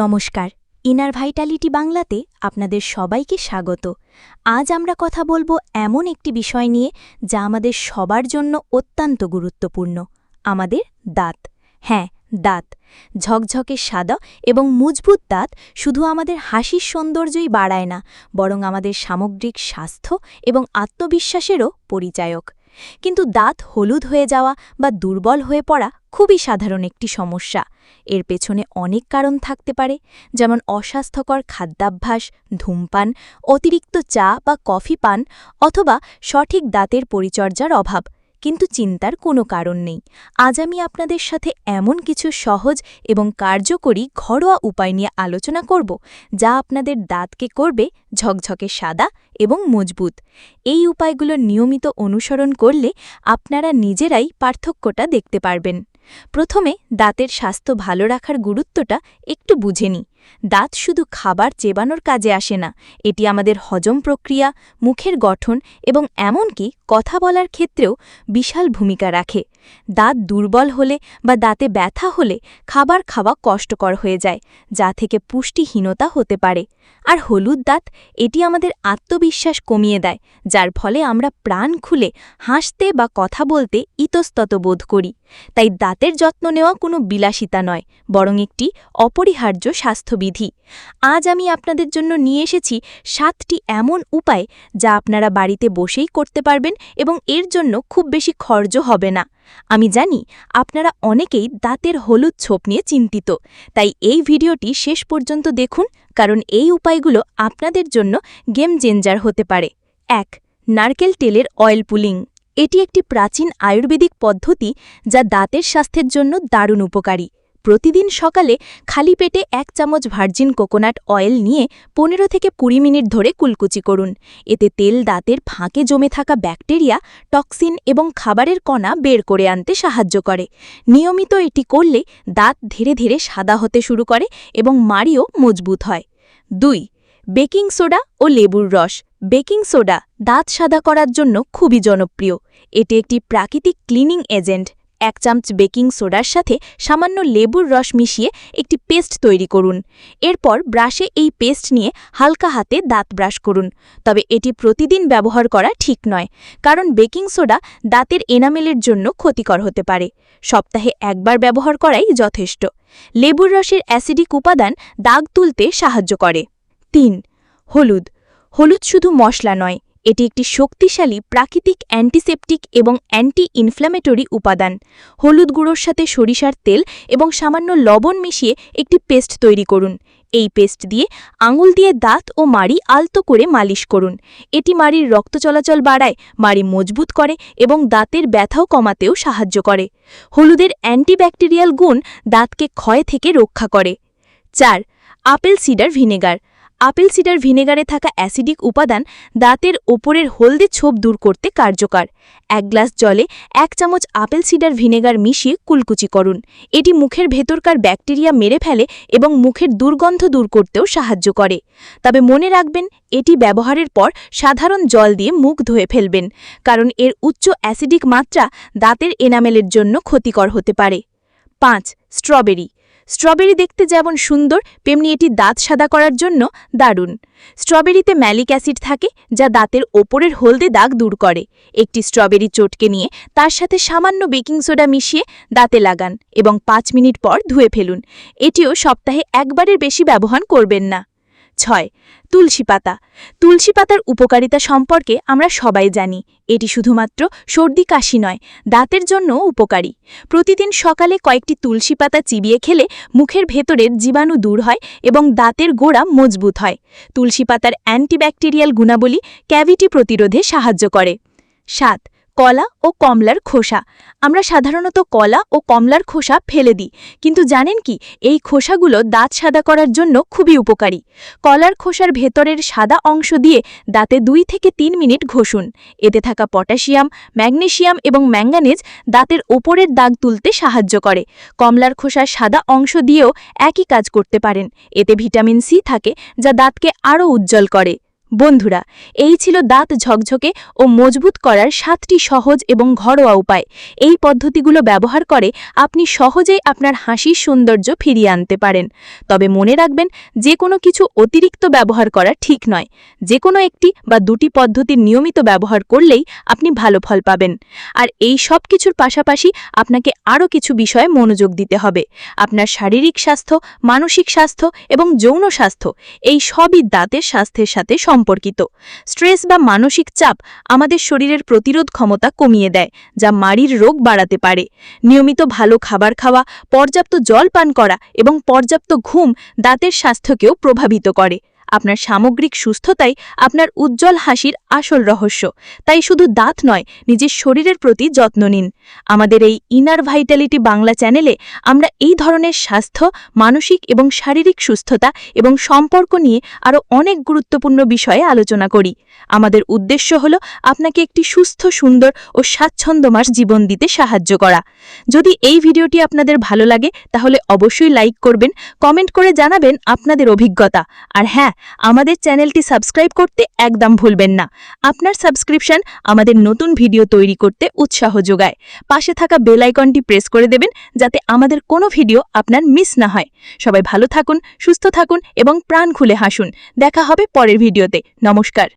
নমস্কার, inner Vitality বাংলাতে আপনাদের সবাইকে স্বাগত। আজ আমরা কথা বলব এমন একটি বিষয় নিয়ে যা আমাদের সবার জন্য অত্যন্ত গুরুত্বপূর্ণ, আমাদের দাঁত। হ্যাঁ দাঁত। ঝকঝকে সাদা এবং মজবুত দাঁত শুধু আমাদের হাসির সৌন্দর্যই বাড়ায় না, বরং আমাদের সামগ্রিক স্বাস্থ্য এবং আত্মবিশ্বাসেরও পরিচায়ক। কিন্তু দাঁত হলুদ হয়ে যাওয়া বা দুর্বল হয়ে পড়া খুবই সাধারণ একটি সমস্যা। এর পেছনে অনেক কারণ থাকতে পারে, যেমন অস্বাস্থ্যকর খাদ্যাভ্যাস, ধূমপান, অতিরিক্ত চা বা কফি পান, অথবা সঠিক দাঁতের পরিচর্যার অভাব। কিন্তু চিন্তার কোনো কারণ নেই। আজ আমি আপনাদের সাথে এমন কিছু সহজ এবং কার্যকরী ঘরোয়া উপায় নিয়ে আলোচনা করব, যা আপনাদের দাঁতকে করবে ঝকঝকে সাদা এবং মজবুত। এই উপায়গুলো নিয়মিত অনুসরণ করলে আপনারা নিজেরাই পার্থক্যটা দেখতে পারবেন। প্রথমে দাঁতের স্বাস্থ্য ভালো রাখার গুরুত্বটা একটু বুঝে নিই। দাঁত শুধু খাবার চেবানোর কাজে আসে না, এটি আমাদের হজম প্রক্রিয়া, মুখের গঠন এবং এমনকি কথা বলার ক্ষেত্রেও বিশাল ভূমিকা রাখে। দাঁত দুর্বল হলে বা দাঁতে ব্যথা হলে খাবার খাওয়া কষ্টকর হয়ে যায়, যা থেকে পুষ্টিহীনতা হতে পারে। আর হলুদ দাঁত, এটি আমাদের আত্মবিশ্বাস কমিয়ে দেয়, যার ফলে আমরা প্রাণ খুলে হাসতে বা কথা বলতে ইতস্তত বোধ করি। তাই দাঁতের যত্ন নেওয়া কোনো বিলাসিতা নয়, বরং একটি অপরিহার্য স্বাস্থ্যবিধি আজ আমি আপনাদের জন্য নিয়ে এসেছি সাতটি এমন উপায় যা আপনারা বাড়িতে বসেই করতে পারবেন এবং এর জন্য খুব বেশি খরচ হবে না। আমি জানি আপনারা অনেকেই দাঁতের হলুদ ছোপ নিয়ে চিন্তিত, তাই এই ভিডিওটি শেষ পর্যন্ত দেখুন, কারণ এই উপায়গুলো আপনাদের জন্য গেম চেঞ্জার হতে পারে। এক, নারকেল তেলের অয়েল পুলিং। এটি একটি প্রাচীন আয়ুর্বেদিক পদ্ধতি যা দাঁতের স্বাস্থ্যের জন্য দারুণ উপকারী। প্রতিদিন সকালে খালি পেটে এক চামচ ভার্জিন কোকোনাট অয়েল নিয়ে পনেরো থেকে কুড়ি মিনিট ধরে কুলকুচি করুন। এতে তেল দাঁতের ফাঁকে জমে থাকা ব্যাকটেরিয়া, টক্সিন এবং খাবারের কণা বের করে আনতে সাহায্য করে। নিয়মিত এটি করলে দাঁত ধীরে ধীরে সাদা হতে শুরু করে এবং মাড়িও মজবুত হয়। দুই, বেকিং সোডা ও লেবুর রস। বেকিং সোডা দাঁত সাদা করার জন্য খুবই জনপ্রিয়। এটি একটি প্রাকৃতিক ক্লিনিং এজেন্ট। এক চামচ বেকিং সোডার সাথে সামান্য লেবুর রস মিশিয়ে একটি পেস্ট তৈরি করুন। এরপর ব্রাশে এই পেস্ট নিয়ে হালকা হাতে দাঁত ব্রাশ করুন। তবে এটি প্রতিদিন ব্যবহার করা ঠিক নয়, কারণ বেকিং সোডা দাঁতের এনামেলের জন্য ক্ষতিকর হতে পারে। সপ্তাহে একবার ব্যবহার করাই যথেষ্ট। লেবুর রসের অ্যাসিডিক উপাদান দাগ তুলতে সাহায্য করে। তিন, হলুদ। হলুদ শুধু মশলা নয় এটি একটি শক্তিশালী প্রাকৃতিক অ্যান্টিসেপটিক এবং অ্যান্টি ইনফ্ল্যামেটরি উপাদান। হলুদ গুঁড়োর সাথে সরিষার তেল এবং সামান্য লবণ মিশিয়ে একটি পেস্ট তৈরি করুন। এই পেস্ট দিয়ে আঙুল দিয়ে দাঁত ও মাড়ি আলতো করে মালিশ করুন। এটি মাড়ির রক্ত চলাচল বাড়ায়, মাড়ি মজবুত করে এবং দাঁতের ব্যথাও কমাতেও সাহায্য করে। হলুদের অ্যান্টিব্যাকটেরিয়াল গুণ দাঁতকে ক্ষয় থেকে রক্ষা করে। চার, apple cider vinegar. Apple cider ভিনেগারে থাকা অ্যাসিডিক উপাদান দাঁতের ওপরের হলদে ছোপ দূর করতে কার্যকর। এক গ্লাস জলে এক চামচ আপেল সিডার ভিনেগার মিশিয়ে কুলকুচি করুন। এটি মুখের ভেতরকার ব্যাকটেরিয়া মেরে ফেলে এবং মুখের দুর্গন্ধ দূর করতেও সাহায্য করে। তবে মনে রাখবেন, এটি ব্যবহারের পর সাধারণ জল দিয়ে মুখ ধুয়ে ফেলবেন, কারণ এর উচ্চ অ্যাসিডিক মাত্রা দাঁতের এনামেলের জন্য ক্ষতিকর হতে পারে। পাঁচ, স্ট্রবেরি। স্ট্রবেরি দেখতে যেমন সুন্দর, তেমনি এটি দাঁত সাদা করার জন্য দারুণ। স্ট্রবেরিতে ম্যালিক অ্যাসিড থাকে, যা দাঁতের ওপরের হলদে দাগ দূর করে। একটি স্ট্রবেরি চটকে নিয়ে তার সাথে সামান্য বেকিং সোডা মিশিয়ে দাঁতে লাগান এবং পাঁচ মিনিট পর ধুয়ে ফেলুন। এটিও সপ্তাহে একবারের বেশি ব্যবহার করবেন না। ছয়, তুলসী পাতা। তুলসী পাতার উপকারিতা সম্পর্কে আমরা সবাই জানি। এটি শুধুমাত্র সর্দি কাশি নয়, দাঁতের জন্য উপকারী। প্রতিদিন সকালে কয়েকটি তুলসী পাতা চিবিয়ে খেলে মুখের ভেতরের জীবাণু দূর হয় এবং দাঁতের গোড়া মজবুত হয়। তুলসী পাতার অ্যান্টিব্যাকটেরিয়াল গুণাবলী ক্যাভিটি প্রতিরোধে সাহায্য করে। সাত কলা ও কমলার খোসা। আমরা সাধারণত কলা ও কমলার খোসা ফেলে দিই, কিন্তু জানেন কি, এই খোসাগুলো দাঁত সাদা করার জন্য খুবই উপকারী। কলার খোসার ভেতরের সাদা অংশ দিয়ে দাঁতে দুই থেকে তিন মিনিট ঘষুন। এতে থাকা পটাশিয়াম, ম্যাগনেশিয়াম এবং ম্যাঙ্গানেজ দাঁতের ওপরের দাগ তুলতে সাহায্য করে। কমলার খোসার সাদা অংশ দিয়েও একই কাজ করতে পারেন। এতে ভিটামিন সি থাকে, যা দাঁতকে আরও উজ্জ্বল করে। বন্ধুরা, এই ছিল দাঁত ঝকঝকে ও মজবুত করার সাতটি সহজ এবং ঘরোয়া উপায়। এই পদ্ধতিগুলো ব্যবহার করে আপনি সহজেই আপনার হাসির সৌন্দর্য ফিরিয়ে আনতে পারেন। তবে মনে রাখবেন যে কোনো কিছু অতিরিক্ত ব্যবহার করা ঠিক নয়। যে কোনো একটি বা দুটি পদ্ধতির নিয়মিত ব্যবহার করলেই আপনি ভালো ফল পাবেন। আর এই সব কিছুর পাশাপাশি আপনাকে আরও কিছু বিষয়ে মনোযোগ দিতে হবে। আপনার শারীরিক স্বাস্থ্য, মানসিক স্বাস্থ্য এবং যৌন স্বাস্থ্য, এই সবই দাঁতের স্বাস্থ্যের সাথে সম্পর্কিত। স্ট্রেস বা মানসিক চাপ আমাদের শরীরের প্রতিরোধ ক্ষমতা কমিয়ে দেয়, যা মাড়ির রোগ বাড়াতে পারে। নিয়মিত ভালো খাবার খাওয়া, পর্যাপ্ত জল পান করা এবং পর্যাপ্ত ঘুম দাঁতের স্বাস্থ্যকেও প্রভাবিত করে। আপনার সামগ্রিক সুস্থতাই আপনার উজ্জ্বল হাসির আসল রহস্য। তাই শুধু দাঁত নয়, নিজের শরীরের প্রতি যত্ন নিন। আমাদের এই ইনার ভাইটালিটি বাংলা চ্যানেলে আমরা এই ধরনের স্বাস্থ্য, মানসিক এবং শারীরিক সুস্থতা এবং সম্পর্ক নিয়ে আরও অনেক গুরুত্বপূর্ণ বিষয়ে আলোচনা করি। আমাদের উদ্দেশ্য হল আপনাকে একটি সুস্থ, সুন্দর ও স্বাচ্ছন্দ্যমাস জীবন দিতে সাহায্য করা। যদি এই ভিডিওটি আপনাদের ভালো লাগে, তাহলে অবশ্যই লাইক করবেন, কমেন্ট করে জানাবেন আপনাদের অভিজ্ঞতা। আর হ্যাঁ আমাদের চ্যানেলটি সাবস্ক্রাইব করতে একদম ভুলবেন না। আপনার সাবস্ক্রিপশন আমাদের নতুন ভিডিও তৈরি করতে উৎসাহ যোগায়। পাশে থাকা বেল আইকনটি প্রেস করে দেবেন যাতে আমাদের কোনো ভিডিও আপনার মিস না হয়। সবাই ভালো থাকুন, সুস্থ থাকুন এবং প্রাণ খুলে হাসুন। দেখা হবে পরের ভিডিওতে। নমস্কার।